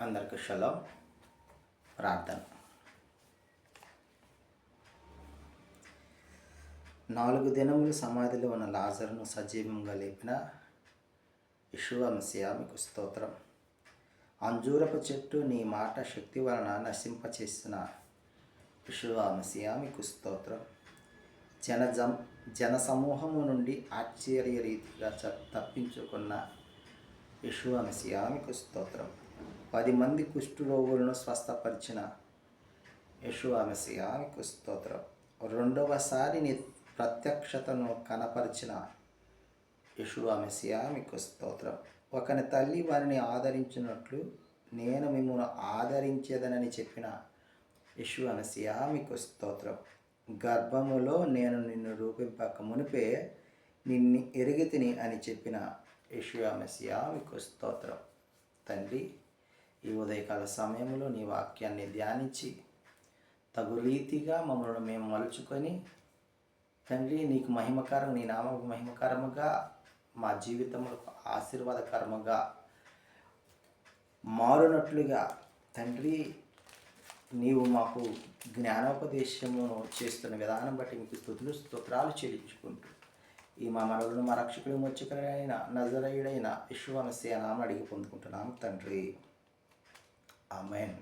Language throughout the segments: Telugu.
అందరికి షలో ప్రార్థన. నాలుగు దినములు సమాధిలో ఉన్న లాజర్ను సజీవంగా లేపిన ఇషువంశయా మీకు స్తోత్రం. అంజూరపు చెట్టు నీ మాట శక్తి వలన నశింపచేసిన ఇషువామసియా మీకు స్తోత్రం. జన జం జన సమూహము నుండి ఆశ్చర్య రీతిగా తప్పించుకున్న యశువమసియా మీకు స్తోత్రం. పది మంది కుష్ఠరోగులను స్వస్థపరిచిన యశువమసియా మీకు స్తోత్రం. రెండవసారి నీ ప్రత్యక్షతను కనపరిచిన యశువమసియా మీకు స్తోత్రం. ఒకని తల్లి వారిని ఆదరించినట్లు నేను మిమ్మల్ని ఆదరించేదనని చెప్పిన యశువమసియా మీకు స్తోత్రం. గర్భములో నేను నిన్ను రూపింపక మునిపే నిన్ను ఎరిగితిని అని చెప్పిన యశువమసియా మీకు స్తోత్రం. తండ్రి ఈ ఉదయకాల సమయంలో నీ వాక్యాన్ని ధ్యానించి తగు రీతిగా మమ్మల్ని మేము మలుచుకొని తండ్రి నీకు మహిమకరం నీ నామ మహిమకరముగా మా జీవితములకు ఆశీర్వాదకరముగా మారునట్లుగా తండ్రి నీవు మాకు జ్ఞానోపదేశము చేస్తున్న విధానం బట్టి మీకు స్థుతులు స్తోత్రాలు చెల్లించుకుంటూ ఈ మా మనవులను మా రక్షకుడు మొచ్చికైన నజరయుడైన విశ్వమస్య అడిగి పొందుకుంటున్నాం తండ్రి అమెన్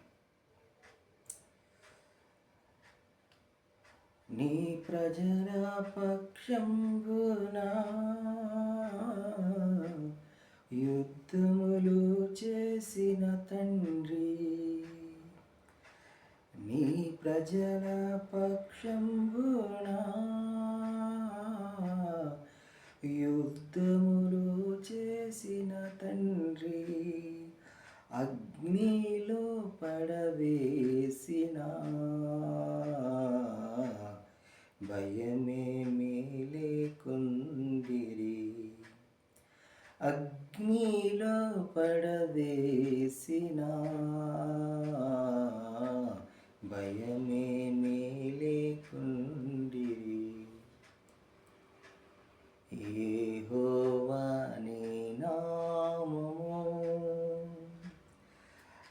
నీ ప్రజల పక్షంబునా యుద్ధములు చేసిన తండ్రి. నీ ప్రజల పక్షంబునా యుద్ధములు చేసిన తండ్రి. అగ్నిలో పడవేసిన. భయమేమీ లేకుందిరి. అగ్నిలో పడవేసినా.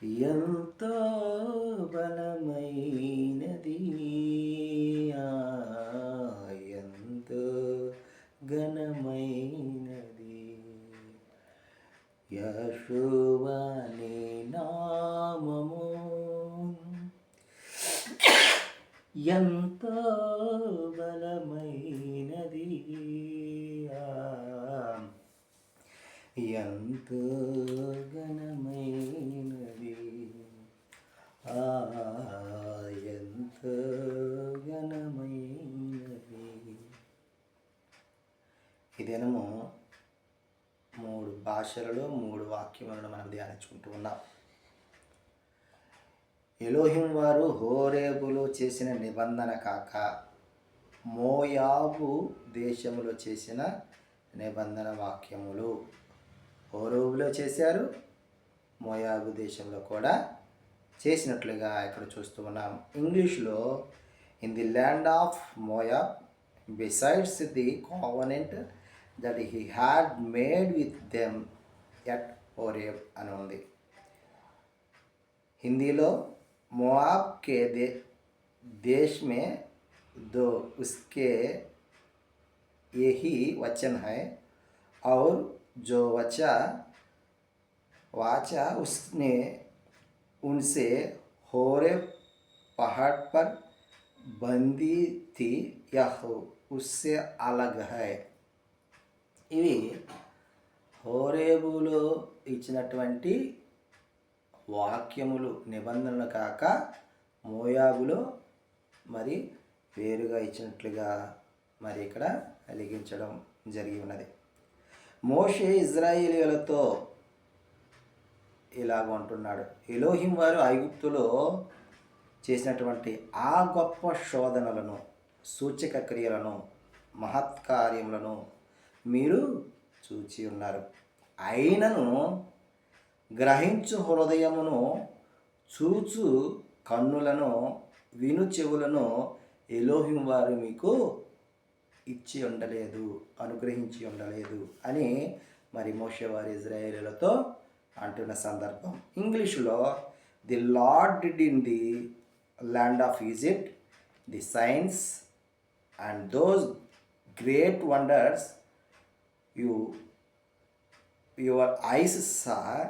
ఎంతో బలమైనది ఎంతో ఘనమైనది. యశోవాని నామము ఎంతో బలమైనది. ఎంతో ఘనమైనది ఆ, ఎంతో ఘనమైనది ఈ దినము మూడు భాషలలో మూడు వాక్యములను మనం ధ్యానించుకుంటూ ఉన్నాం. ఎలోహిం వారు హోరేబులు చేసిన నిబంధన కాక మోయాబు దేశములో చేసిన నిబంధన వాక్యములు. హోరేబులో చేశారు మోయాబు దేశంలో కూడా చేసినట్లుగా ఇక్కడ చూస్తూ ఉన్నాం. ఇంగ్లీష్లో in the land of Moab besides the covenant that he had made with them at Horeb అని ఉంది हिंदी मोआब के दे, देश में दो उसके यही वचन है और जो वचा वाचा उसने उनसे होरे पहाड़ पर बंदी थी यह उससे अलग है ఇవి హోరేబులో ఇచ్చినటువంటి వాక్యములు నిబంధనలు కాక మోయాబులో మరి వేరుగా ఇచ్చినట్లుగా మరి ఇక్కడ వెలిగించడం జరిగి ఉన్నది. మోషే ఇజ్రాయేలీలతో ఇలాగ అంటున్నాడు ఎలోహిం వారు ఐగుప్తులో చేసినటువంటి ఆ గొప్ప శోధనలను సూచక క్రియలను మహత్కార్యములను మీరు చూచి ఉన్నారు. అయినను గ్రహించు హృదయమును చూచు కన్నులను విను చెవులను ఎలోహిం వారు మీకు ఇచ్చి ఉండలేదు అనుగ్రహించి ఉండలేదు అని మరి మోషే వారి ఇజ్రాయేలులతో అంటున్న సందర్భం. ఇంగ్లీష్లో the Lord did in the land of Egypt the signs and those great wonders you your eyes saw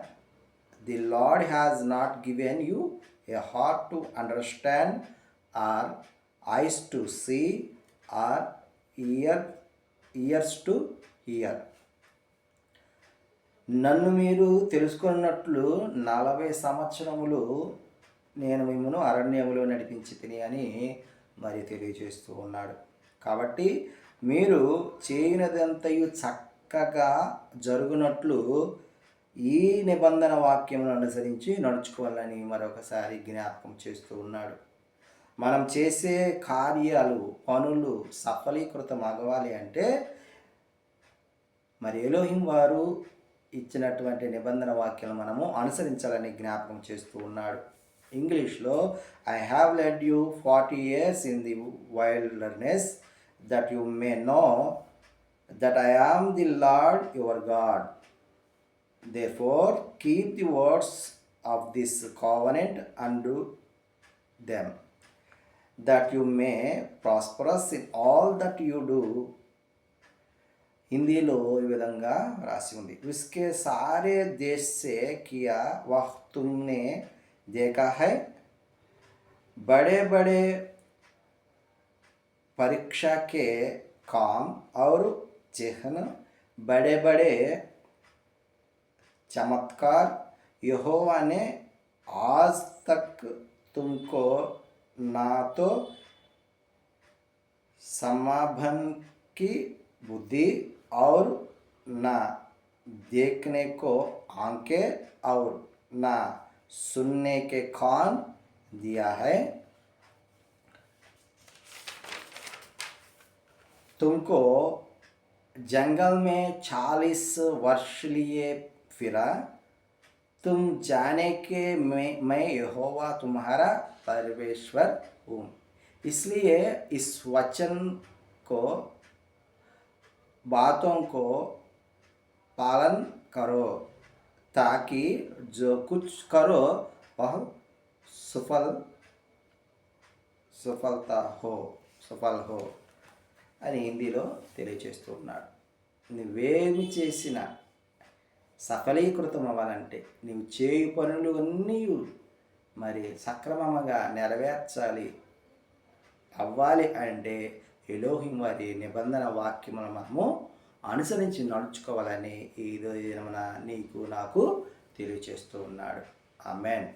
the Lord has not given you a heart to understand or eyes to see or ear ears to hear నన్ను మీరు తెలుసుకున్నట్లు నలభై సంవత్సరములు నేను మిమ్మను అరణ్యములో నడిపించి తిని అని మరి తెలియజేస్తూ ఉన్నాడు. కాబట్టి మీరు చేయనదంతయు చక్కగా జరుగునట్లు ఈ నిబంధన వాక్యమును అనుసరించి నడుచుకోవాలని మరొకసారి జ్ఞాపకం చేస్తూ ఉన్నాడు. మనం చేసే కార్యాలు పనులు సఫలీకృతం అవ్వాలి అంటే మరి ఎలోహిం వారు ఇచ్చినటువంటి నిబంధన వాక్యాలను మనము అనుసరించాలని జ్ఞాపకం చేస్తూ ఉన్నాడు. ఇంగ్లీష్లో I have led you forty years in the wilderness that you may know that I am the lord your God therefore keep the words of this covenant and do them that you may prosperous in all that you do హిందీలో ఈ విధంగా రాసి ఉంది ఉస్కే సారే దేశ్ సే కియా వహ్ తుమ్నే దేఖా హై बड़े बड़े परीक्षा के काम और चिन्ह बड़े बड़े चमत्कार यहोवा ने आज तक तुमको ना तो समाभन की बुद्धि और ना देखने को आँखें और ना सुनने के कान दिया है। तुमको जंगल में चालीस वर्ष लिए फिरा। तुम जाने के मैं मैं यहोवा तुम्हारा परमेश्वर हूँ। इसलिए इस वचन को, बातों को पालन करो, ताकि जो कुछ करो, वह सफल, सफलता हो, सफल हो। అని హిందీలో తెలియజేస్తూ ఉన్నాడు. నువ్వేమి చేసినా సఫలీకృతం అవ్వాలంటే నువ్వు చేయు పనులు అన్నీ మరి సక్రమంగా నెరవేర్చాలి. అవ్వాలి అంటే ఎలోహిం వారి నిబంధన వాక్యమును మనము అనుసరించి నడుచుకోవాలని ఈ దినమున నీకు నాకు తెలియచేస్తూ ఉన్నాడు. ఆమెన్.